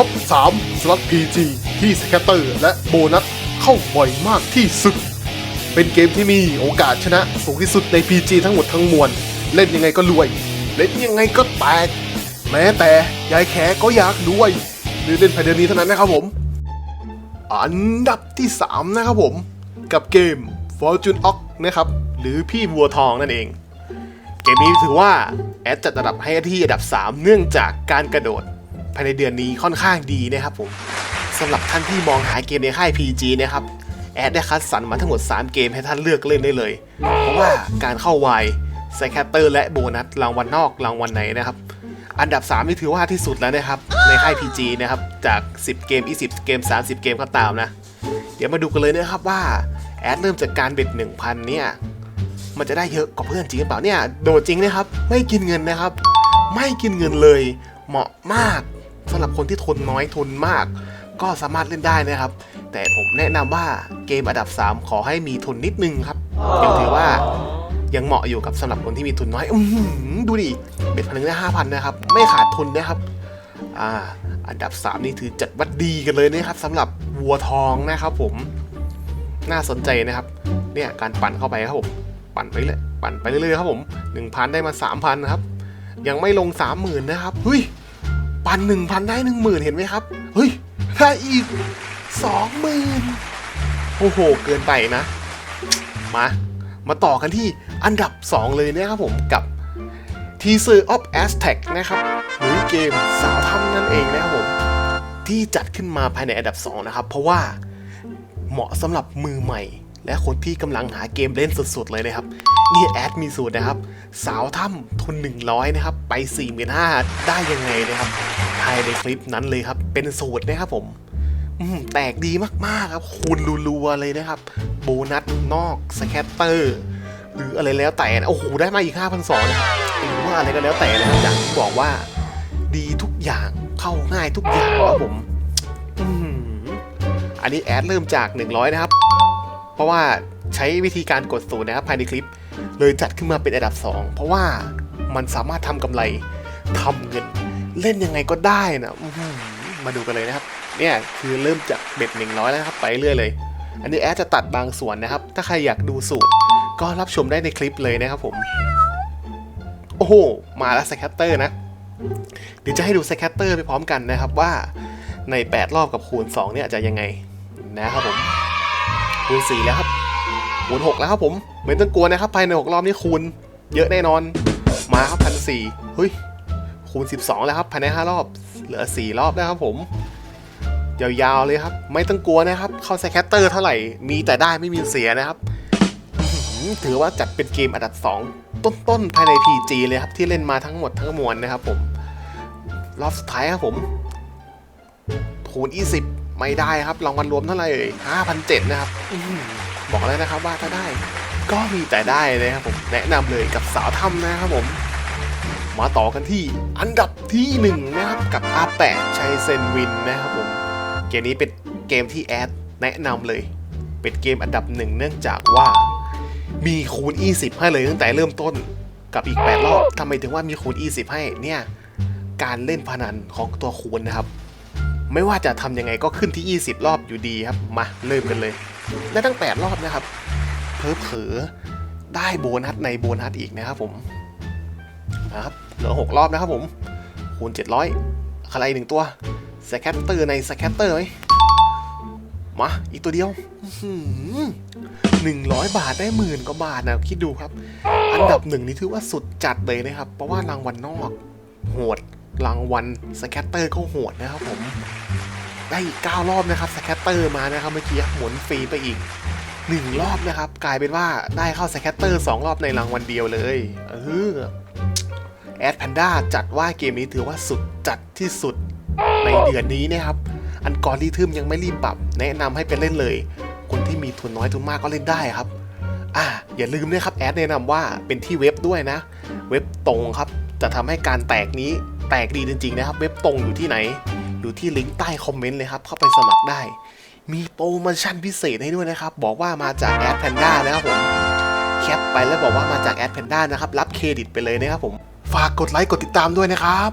ท็อป 3 สล็อต PG ที่สแคตเตอร์และโบนัสเข้าบ่อยมากที่สุด เป็นเกมที่มีโอกาสชนะสูงที่สุดใน PG ทั้งหมดทั้งมวล เล่นยังไงก็รวย เล่นยังไงก็แตก แม้แต่ยายแขก็อยากรวยหรือเล่นภายในเดือนนี้เท่านั้นนะครับผม อันดับที่ 3 นะครับผม กับเกม Fortune Ox นะครับหรือพี่วัวทองนั่นเองเกมนี้ถือว่า แอดจัดอันดับให้ที่อันดับ 3 เนื่องจากการกระโดด ภายในเดือนนี้ค่อนข้างดีนะครับผมสำหรับท่านที่มองหาเกมในค่าย PG นะครับแอดได้คัดสรรมาทั้งหมด 3 เกมให้ท่านเลือกเล่นได้เลย เพราะว่าการเข้าวายไซแคตเตอร์และโบนัสรางวัลนอกรางวัลไหนนะครับ อันดับ 3 นี่ถือว่าที่สุดแล้วนะครับ ในค่าย PG นะครับ จาก 10 เกม 20 เกม 30 เกมก็ตามนะ เดี๋ยวมาดูกันเลยนะครับว่า แอดเริ่มจากการเบ็ด 1,000 เนี่ย มันจะได้เยอะกว่าเพื่อนจริงหรือเปล่าเนี่ย โดดจริงนะครับ ไม่กินเงินนะครับ ไม่กินเงินเลย เหมาะมาก สำหรับคนที่ทนน้อยทนมาก ก็สามารถเล่นได้นะครับ แต่ผมแนะนำว่าเกมอันดับ 3 ขอให้มีทุนนิดนึงครับยังถือว่ายังเหมาะอยู่กับสำหรับคนที่มีทุนน้อยอดูดิเบ็ดพันหนึ่งได้ห้าพันนะครับ ไม่ขาดทุนนะครับอ่าอันดับ 3 นี่ถือจัดว่าดีกันเลยนะครับสำหรับวัวทองนะครับผมน่าสนใจนะครับเนี่ยการปั่นเข้าไปครับผมปั่นไปเลยปั่นไปเรื่อยๆครับผม 1,000 ได้มา 3,000นะครับยังไม่ลง 30,000 นะครับเฮ้ย ปั่น1,000ได้10,000เห็นไหมครับ เฮ้ย ได้อีก20,000โอ้โห เกินไปนะ มา มาต่อกันที่อันดับ 2 เลยนะครับผมกับ Teaser of Aztec นะครับ หรือเกมสาวถ้ำนั่นเองนะครับผม ที่จัดขึ้นมาภายในอันดับ 2 นะครับ เพราะว่าเหมาะสำหรับมือใหม่ และคนที่กำลังหาเกมเล่นสุดๆ เลยนะครับ นี่แอดมีสูตรนะครับ สาวถ้ำทุน 100 นะครับ ไป4 5 0 0ได้ยังไงนะครับ ภายในคลิปนั้นเลยครับ เป็นสูตรนะครับผมอืแตกดีมากๆครับ คูณรัวๆเลยนะครับ โบนัสนอกสแคตเตอร์หรืออะไรแล้วแต่นะโอ้โหได้มาอีก 5,200นะครับหรือว่าอะไรก็แล้วแต่นะครับอย่างที่บอกว่า ดีทุกอย่างเข้าง่ายทุกอย่างครับผมอืมอันนี้แอดเริ่มจาก 100 นะครับ เพราะว่าใช้วิธีการกดศูนย์นะครับภายในคลิป เลยจัดขึ้นมาเป็นอันดับ 2 เพราะว่ามันสามารถทำกำไรทำเงิน เล่นยังไงก็ได้นะมาดูกันเลยนะครับ เนี่ยคือเริ่มจากเบ็ด100แล้วครับไปเรื่อยเลย อันนี้แอดจะตัดบางส่วนนะครับ ถ้าใครอยากดูสูตร ก็รับชมได้ในคลิปเลยนะครับผม โอ้โห มาแล้วสแคตเตอร์นะ เดี๋ยวจะให้ดูสแคตเตอร์ไปพร้อมกันนะครับว่าใน 8 รอบกับคูณ 2 เนี่ยจะยังไงนะครับผม คูณ 4 แล้วครับ คูณ 6 แล้วครับผม ไม่ต้องกลัวนะครับ ภายใน 6 รอบนี้คูณ เยอะแน่นอน มาครับพันสี่เฮ้ย คูณ 12 แล้วครับภายใน 5 รอบ เหลือ 4 รอบแล้วครับผม ยาวๆเลยครับ ไม่ต้องกลัวนะครับ เข้าสแคตเตอร์เท่าไหร่ มีแต่ได้ไม่มีเสียนะครับ ถือว่าจัดเป็นเกมอันดับ 2 ต้นๆ ภายใน PG เลยครับ ที่เล่นมาทั้งหมดทั้งมวลนะครับผม รอบสุดท้ายครับผม คูณ 20 ไม่ได้ครับ รางวัลรวมเท่าไหร่5,007นะครับอบอกแล้วนะครับว่าถ้าได้ ก็มีแต่ได้เลยครับผม แนะนำเลยกับสาวถ้ำนะครับผม มาต่อกันที่อันดับที่หนึ่งนะครับกับอาแปะชัยเซนวินนะครับผมเกมนี้เป็นเกมที่แอดแนะนำเลย เป็นเกมอันดับหนึ่งเนื่องจากว่ามีคูณ 20 ให้เลยตั้งแต่เริ่มต้นกับอีก 8 รอบทำไมถึงว่ามีคูณ 20 ให้เนี่ยการเล่นพนันของตัวคูณนะครับ ไม่ว่าจะทำยังไงก็ขึ้นที่ 20 รอบอยู่ดีครับมาเริ่มกันเลยและตั้ง 8 รอบนะครับเพอเผอได้โบนัสในโบนัสอีกนะครับผมนะครับ เหลือ 6 รอบนะครับผม คูณ 700อะไรหนึ่งตัวสแคตเตอร์ในสแคตเตอร์ไหมมา อีกตัวเดียวหนึ่งร้อยบาทได้หมื่นกว่าบาทนะคิดดูครับ อันดับหนึ่งนี่ถือว่าสุดจัดเลยนะครับ เพราะว่ารางวัลนอก โหด รางวัลสแคตเตอร์ก็โหดนะครับผม ได้อีก9รอบนะครับสแคตเตอร์มานะครับเมื่อกี้หมุนฟรีไปอีก1รอบนะครับ กลายเป็นว่าได้เข้าสแคตเตอร์2รอบในรางวัลเดียวเลย เออ แอดแพนด้าจัดว่าเกมนี้ถือว่าสุดจัดที่สุดในเดือนนี้นะครับ อันกอริทึมยังไม่รีบปรับ แนะนำให้ไปเล่นเลย คนที่มีทุนน้อยทุนมากก็เล่นได้ครับ อ่าอย่าลืมนะครับแอดแนะนำว่าเป็นที่เว็บด้วยนะ เว็บตรงครับ จะทำให้การแตกนี้แตกดีจริงๆนะครับ เว็บตรงอยู่ที่ไหน อยู่ที่ลิงก์ใต้คอมเมนต์เลยครับ เข้าไปสมัครได้ มีโปรโมชั่นพิเศษให้ด้วยนะครับ บอกว่ามาจากแอดแพนด้านะครับผมแคปไปแล้วบอกว่ามาจากแอดแพนด้านะครับ รับเครดิตไปเลยนะครับผม ฝากกดไลค์กดติดตามด้วยนะครับ